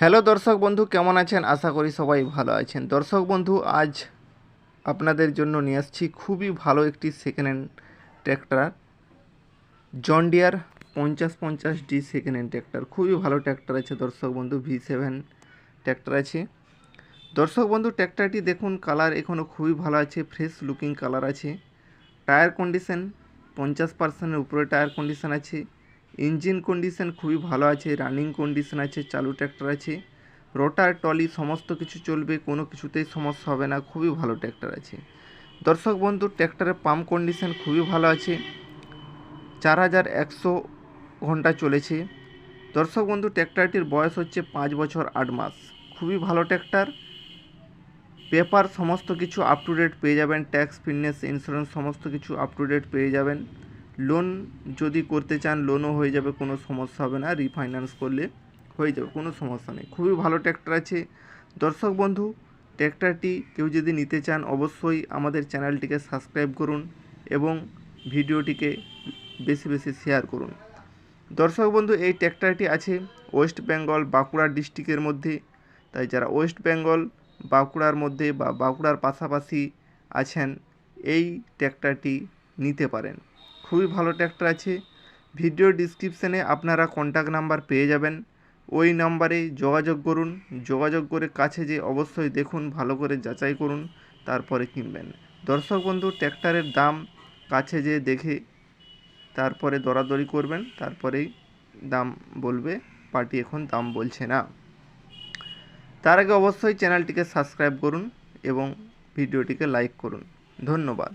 Hello দর্শক বন্ধু, কেমন আছেন? আশা করি সবাই ভালো আছেন। দর্শক বন্ধু, আজ আপনাদের জন্য নিয়ে আসছি খুবই ভালো একটি second hand tractor John Deere পঞ্চাশ পঞ্চাশ ডি সেকেন্ড হ্যান্ড ট্র্যাক্টর খুবই ভালো ট্র্যাক্টর আছে দর্শক বন্ধু ভি সেভেন ট্র্যাক্টর আছে। দর্শক বন্ধু ট্র্যাক্টরটি দেখুন কালার এখনও খুবই ভালো আছে ফ্রেশ লুকিং কালার আছে। টায়ার কন্ডিশন পঞ্চাশ পার্সেন্টের উপরে টায়ার কন্ডিশন আছে। ইঞ্জিন কন্ডিশন খুবই ভালো আছে, রানিং কন্ডিশন আছে, চালু ট্র্যাক্টর আছে, রোটার টলি সমস্ত কিছু চলবে, কোনো কিছুতেই সমস্যা হবে না, খুবই ভালো ট্র্যাক্টর আছে। দর্শক বন্ধু, ট্র্যাক্টরের পাম্প কন্ডিশন খুবই ভালো আছে, চার হাজার একশো ঘণ্টা চলেছে। দর্শক বন্ধু, ট্র্যাক্টরটির বয়স হচ্ছে পাঁচ বছর আট মাস। খুবই ভালো ট্র্যাক্টর। পেপার সমস্ত কিছু আপ টু ডেট পেয়ে যাবেন ট্যাক্স ফিটনেস ইন্স্যুরেন্স সমস্ত কিছু আপ টু ডেট পেয়ে যাবেন। লোন যদি করতে চান লোনও হয়ে যাবে, কোনো সমস্যা হবে না। রিফাইন্যান্স করলে হয়ে যাবে, কোনো সমস্যা নেই। খুবই ভালো ট্র্যাক্টর আছে। দর্শক বন্ধু ট্র্যাক্টরটি কেউ যদি নিতে চান, অবশ্যই আমাদের চ্যানেলটিকে সাবস্ক্রাইব করুন এবং ভিডিওটিকে বেশি বেশি শেয়ার করুন। দর্শক বন্ধু, এই ট্র্যাক্টরটি আছে ওয়েস্ট বেঙ্গল বাঁকুড়া ডিস্ট্রিক্টের মধ্যে। তাই যারা ওয়েস্ট বেঙ্গল বাঁকুড়ার মধ্যে বা বাঁকুড়ার পাশাপাশি আছেন, এই ট্র্যাক্টরটি নিতে পারেন। খুবই ভালো ট্র্যাক্টর আছে। ভিডিও ডিসক্রিপশানে আপনারা কন্ট্যাক্ট নাম্বার পেয়ে যাবেন। ওই নাম্বারে যোগাযোগ করুন। যোগাযোগ করে কাছে যে অবশ্যই দেখুন, ভালো করে যাচাই করুন, তারপরে কিনবেন। দর্শক বন্ধু ট্র্যাক্টরের দাম কাছে যে দেখে তারপরে দরাদরি করবেন, তারপরেই দাম বলবে, পার্টি এখন দাম বলছে না। তার আগে অবশ্যই চ্যানেলটিকে সাবস্ক্রাইব করুন এবং ভিডিওটিকে লাইক করুন। ধন্যবাদ।